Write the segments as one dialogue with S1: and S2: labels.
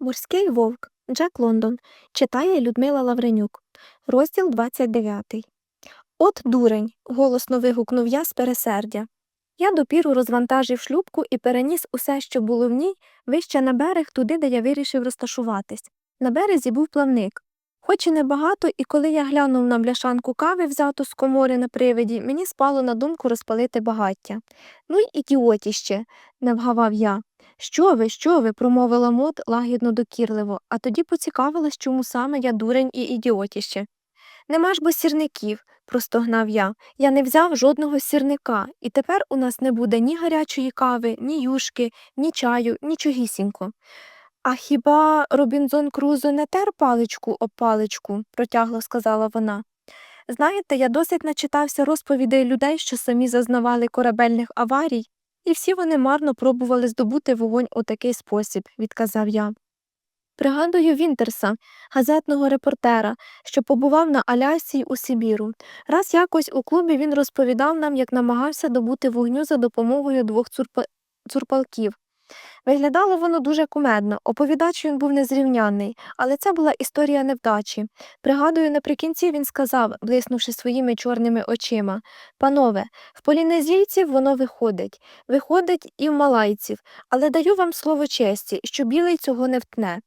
S1: Морський вовк Джек Лондон читає Людмила Лавренюк. Розділ 29. От дурень. голосно вигукнув я з пересердя. Я допіру розвантажив шлюпку і переніс усе, що було в ній, вище на берег, туди, де я вирішив розташуватись. На березі був плавник. Хоч і небагато, і коли я глянув на бляшанку кави, взяту з комори на привиді, мені спало на думку розпалити багаття. Ну й ідіотіще, не вгавав я. Що ви, що ви? промовила мод лагідно докірливо, а тоді поцікавилась, чому саме я дурень і ідіотіще. Нема ж бо сірників, простогнав я. Я не взяв жодного сірника, і тепер у нас не буде ні гарячої кави, ні юшки, ні чаю, нічогісінько. А хіба Робінзон Крузо не тер паличку об паличку, протягло сказала вона. Знаєте, я досить начитався розповідей людей, що самі зазнавали корабельних аварій, і всі вони марно пробували здобути вогонь у такий спосіб, відказав я. Пригадую Вінтерса, газетного репортера, що побував на Алясі у Сибіру. Раз якось у клубі він розповідав нам, як намагався добути вогню за допомогою двох цурпа... цурпалків. Виглядало воно дуже кумедно, оповідач він був незрівнянний, але це була історія невдачі. Пригадую, наприкінці він сказав, блиснувши своїми чорними очима Панове, в полінезійців воно виходить, виходить і в малайців, але даю вам слово честі, що білий цього не втне.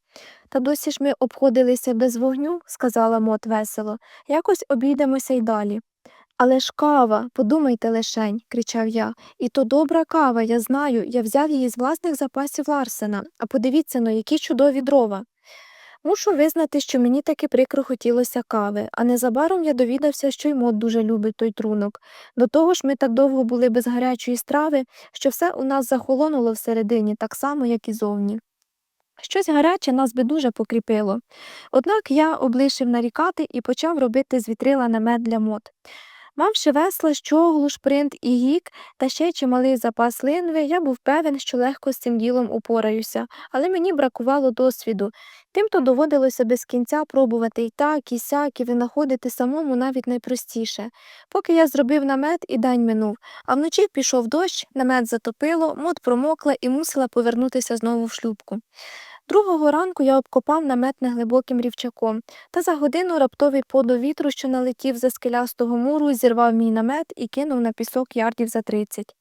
S1: Та досі ж ми обходилися без вогню, сказала Мот весело, якось обійдемося й далі. Але ж кава, подумайте лишень, кричав я. І то добра кава, я знаю, я взяв її з власних запасів Ларсена, а подивіться ну, які чудові дрова. Мушу визнати, що мені таки прикро хотілося кави, а незабаром я довідався, що й мод дуже любить той трунок. До того ж, ми так довго були без гарячої страви, що все у нас захолонуло всередині, так само, як і зовні. Щось гаряче нас би дуже покріпило. Однак я облишив нарікати і почав робити з вітрила намет для мод. Мавши весла, щоглу, шпринт і гік та ще чималий запас линви, я був певен, що легко з цим ділом упораюся, але мені бракувало досвіду. Тимто доводилося без кінця пробувати і так, і сяк, і винаходити самому навіть найпростіше. Поки я зробив намет, і день минув, а вночі пішов дощ, намет затопило, мод промокла і мусила повернутися знову в шлюбку. Другого ранку я обкопав намет неглибоким рівчаком, та за годину раптовий подув вітру, що налетів за скелястого муру, зірвав мій намет і кинув на пісок ярдів за тридцять.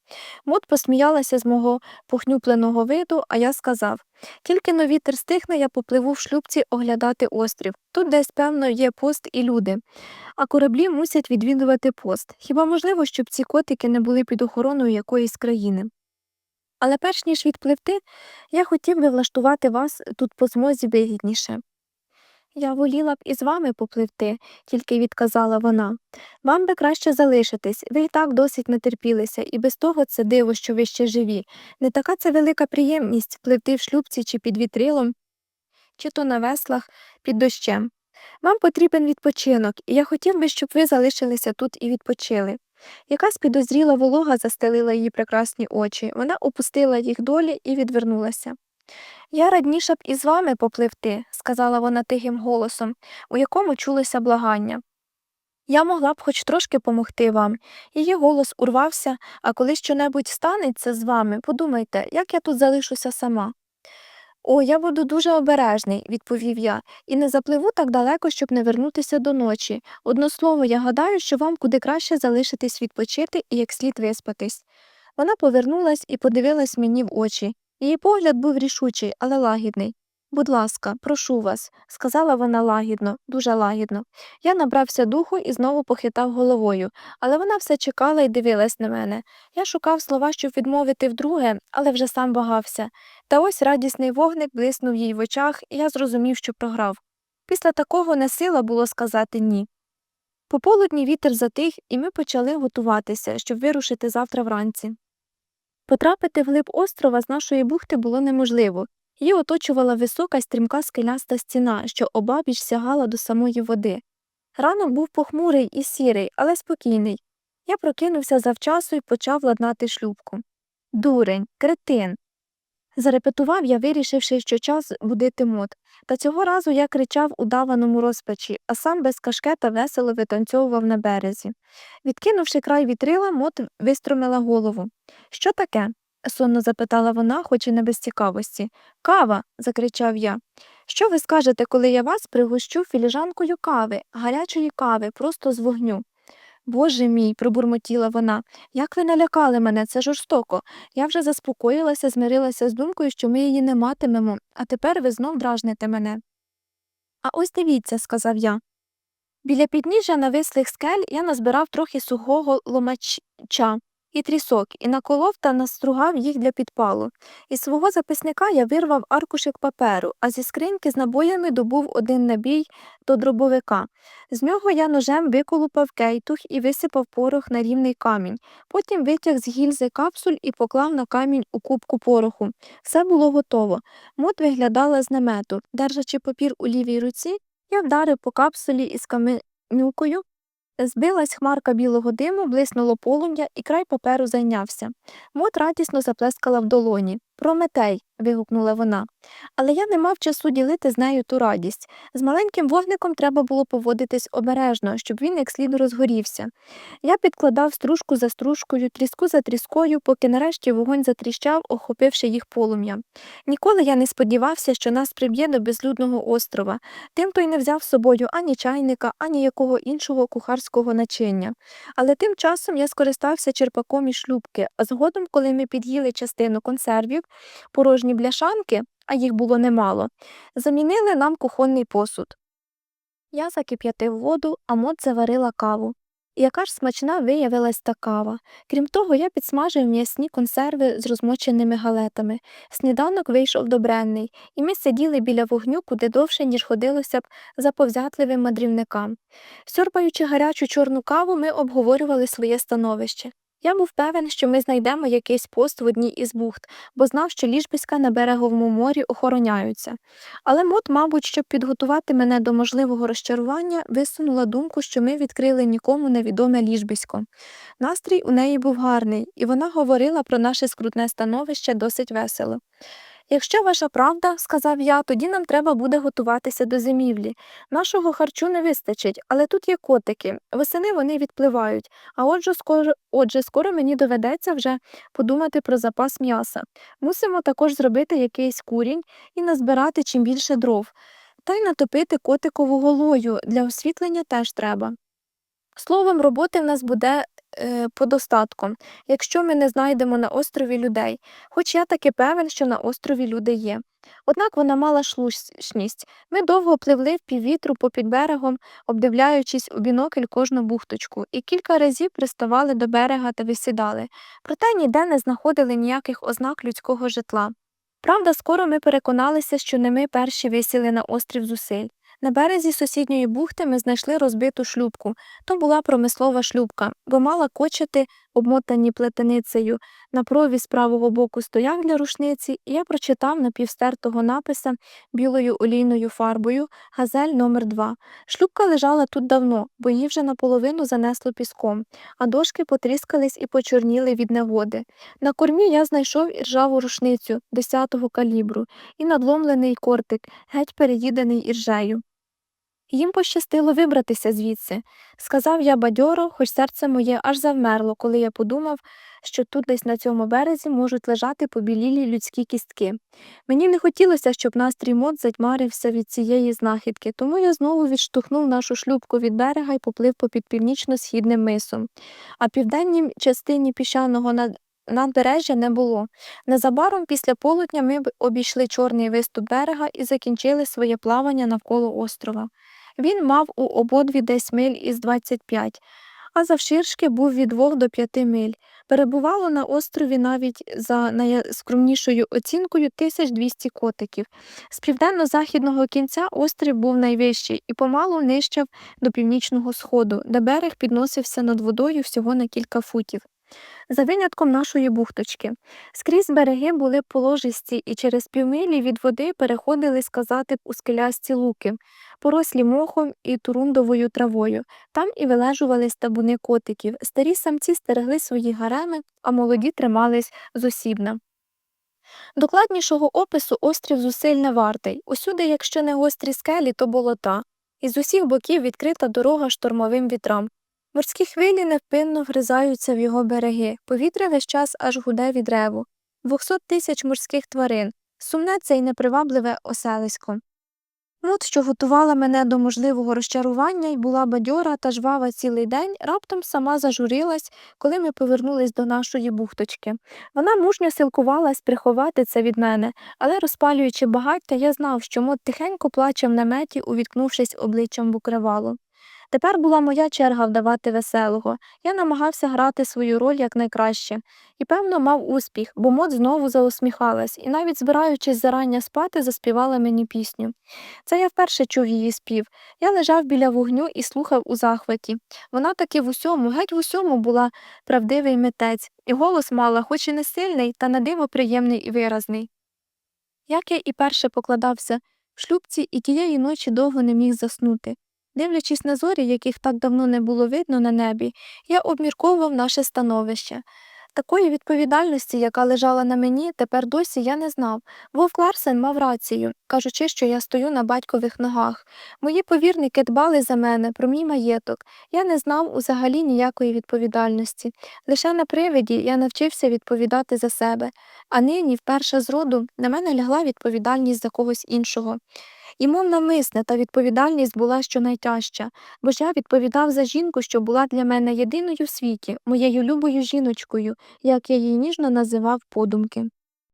S1: Мот посміялася з мого похнюпленого виду, а я сказав тільки но вітер стихне, я попливу в шлюбці оглядати острів. Тут десь, певно, є пост і люди. А кораблі мусять відвідувати пост. Хіба можливо, щоб ці котики не були під охороною якоїсь країни? Але перш ніж відпливти, я хотів би влаштувати вас тут по змозі вигідніше. Я воліла б із вами попливти, тільки відказала вона. Вам би краще залишитись, ви і так досить натерпілися, і без того це диво, що ви ще живі. Не така це велика приємність пливти в шлюбці чи під вітрилом, чи то на веслах під дощем. Вам потрібен відпочинок, і я хотів би, щоб ви залишилися тут і відпочили. Якась підозріла волога застелила її прекрасні очі, вона опустила їх долі і відвернулася. Я радніша б із вами попливти, сказала вона тихим голосом, у якому чулося благання. Я могла б хоч трошки помогти вам. Її голос урвався, а коли щонебудь станеться з вами, подумайте, як я тут залишуся сама. О, я буду дуже обережний, відповів я, і не запливу так далеко, щоб не вернутися до ночі. Одно слово, я гадаю, що вам куди краще залишитись відпочити і як слід виспатись. Вона повернулась і подивилась мені в очі. Її погляд був рішучий, але лагідний. Будь ласка, прошу вас, сказала вона лагідно, дуже лагідно. Я набрався духу і знову похитав головою, але вона все чекала і дивилась на мене. Я шукав слова, щоб відмовити вдруге, але вже сам вагався. Та ось радісний вогник блиснув їй в очах, і я зрозумів, що програв. Після такого не сила було сказати ні. Пополудні вітер затих, і ми почали готуватися, щоб вирушити завтра вранці. Потрапити вглиб острова з нашої бухти було неможливо. Її оточувала висока стрімка скеляста стіна, що обабіч сягала до самої води. Ранок був похмурий і сірий, але спокійний. Я прокинувся завчасу і почав ладнати шлюбку. Дурень, кретин. Зарепетував я, вирішивши, що час будити мод. Та цього разу я кричав у даваному розпачі, а сам без кашкета весело витанцьовував на березі. Відкинувши край вітрила, мот вистромила голову. Що таке? Сонно запитала вона, хоч і не без цікавості. Кава. закричав я. Що ви скажете, коли я вас пригощу філіжанкою кави, гарячої кави, просто з вогню? Боже мій, пробурмотіла вона, як ви налякали мене, це жорстоко. Я вже заспокоїлася, змирилася з думкою, що ми її не матимемо, а тепер ви знов дражните мене. А ось дивіться, сказав я. Біля підніжжя навислих скель я назбирав трохи сухого ломача і трісок, і наколов та настругав їх для підпалу. Із свого записника я вирвав аркушик паперу, а зі скриньки з набоями добув один набій до дробовика. З нього я ножем виколупав кейтух і висипав порох на рівний камінь. Потім витяг з гільзи капсуль і поклав на камінь у кубку пороху. Все було готово. Мот виглядала з намету. Держачи папір у лівій руці, я вдарив по капсулі із каменюкою. Збилась хмарка білого диму, блиснуло полум'я, і край паперу зайнявся. Мот радісно заплескала в долоні. Прометей. вигукнула вона. Але я не мав часу ділити з нею ту радість. З маленьким вогником треба було поводитись обережно, щоб він як слід розгорівся. Я підкладав стружку за стружкою, тріску за тріскою, поки нарешті вогонь затріщав, охопивши їх полум'я. Ніколи я не сподівався, що нас приб'є до безлюдного острова. Тим той не взяв з собою ані чайника, ані якого іншого кухарського начиння. Але тим часом я скористався черпаком і шлюбки, а згодом, коли ми під'їли частину консервів, порожні бляшанки, а їх було немало, замінили нам кухонний посуд. Я закип'ятив воду, а мот заварила каву. Яка ж смачна виявилась та кава. Крім того, я підсмажив м'ясні консерви з розмоченими галетами. Сніданок вийшов добренний, і ми сиділи біля вогню куди довше, ніж ходилося б за повзятливим мандрівникам. Сьорбаючи гарячу чорну каву, ми обговорювали своє становище. Я був певен, що ми знайдемо якийсь пост в одній із бухт, бо знав, що ліжбиська на береговому морі охороняються. Але мот, мабуть, щоб підготувати мене до можливого розчарування, висунула думку, що ми відкрили нікому невідоме ліжбисько. Настрій у неї був гарний, і вона говорила про наше скрутне становище досить весело. Якщо ваша правда, сказав я, тоді нам треба буде готуватися до зимівлі. Нашого харчу не вистачить, але тут є котики. Восени вони відпливають, а отже скоро, отже, скоро мені доведеться вже подумати про запас м'яса. Мусимо також зробити якийсь курінь і назбирати чим більше дров. Та й натопити котикову голою для освітлення теж треба. Словом, роботи в нас буде е, подостатком, якщо ми не знайдемо на острові людей, хоч я таки певен, що на острові люди є. Однак вона мала шлушність. Ми довго пливли в піввітру попід берегом, обдивляючись у бінокль кожну бухточку, і кілька разів приставали до берега та висідали, проте ніде не знаходили ніяких ознак людського житла. Правда, скоро ми переконалися, що не ми перші висіли на острів зусиль. На березі сусідньої бухти ми знайшли розбиту шлюбку. То була промислова шлюбка, бо мала кочати, обмотані плетеницею. На прові з правого боку стояк для рушниці, і я прочитав напівстертого написа білою олійною фарбою газель номер 2 Шлюбка лежала тут давно, бо її вже наполовину занесло піском, а дошки потріскались і почорніли від негоди. На кормі я знайшов іржаву рушницю 10-го калібру і надломлений кортик, геть переїдений іржею. Їм пощастило вибратися звідси, сказав я бадьоро, хоч серце моє аж завмерло, коли я подумав, що тут десь на цьому березі можуть лежати побілілі людські кістки. Мені не хотілося, щоб настрій мод затьмарився від цієї знахідки, тому я знову відштовхнув нашу шлюбку від берега і поплив попід північно-східним мисом. А південній частині піщаного над... надбережжя не було. Незабаром після полудня ми обійшли чорний виступ берега і закінчили своє плавання навколо острова. Він мав у обидві десь миль із 25, а завширшки був від 2 до 5 миль. Перебувало на острові навіть за найскромнішою оцінкою 1200 котиків. З південно-західного кінця острів був найвищий і помалу нищав до північного сходу, де берег підносився над водою всього на кілька футів. За винятком нашої бухточки. Скрізь береги були положисті і через півмилі від води переходили сказати у скелясті луки, порослі мохом і турундовою травою. Там і вилежувались табуни котиків. Старі самці стерегли свої гареми, а молоді тримались зосібна. Докладнішого опису острів зусиль не вартий. Усюди, якщо не гострі скелі, то болота. Із усіх боків відкрита дорога штормовим вітрам. Морські хвилі невпинно вгризаються в його береги, повітря весь час аж гуде від реву. двохсот тисяч морських тварин, сумне це й непривабливе оселисько. Мут, що готувала мене до можливого розчарування і була бадьора та жвава цілий день, раптом сама зажурилась, коли ми повернулись до нашої бухточки. Вона мужньо силкувалась приховати це від мене, але розпалюючи багаття, я знав, що мот тихенько плаче в наметі, увіткнувшись обличчям в укривало. Тепер була моя черга вдавати веселого. Я намагався грати свою роль якнайкраще. І, певно, мав успіх, бо мот знову заусміхалась, і навіть збираючись зарання спати, заспівала мені пісню. Це я вперше чув її спів. Я лежав біля вогню і слухав у захваті. Вона таки в усьому, геть в усьому була правдивий митець, і голос мала, хоч і не сильний, та на диво приємний і виразний. Як я і перше покладався в шлюбці і тієї ночі довго не міг заснути. Дивлячись на зорі, яких так давно не було видно на небі, я обмірковував наше становище. Такої відповідальності, яка лежала на мені, тепер досі я не знав. Вовк Ларсен мав рацію, кажучи, що я стою на батькових ногах. Мої повірники дбали за мене, про мій маєток. Я не знав узагалі ніякої відповідальності. Лише на привиді я навчився відповідати за себе, а нині, вперше з роду, на мене лягла відповідальність за когось іншого. І мов навмисне та відповідальність була щонайтяжча, бо ж я відповідав за жінку, що була для мене єдиною в світі, моєю любою жіночкою, як я її ніжно називав подумки.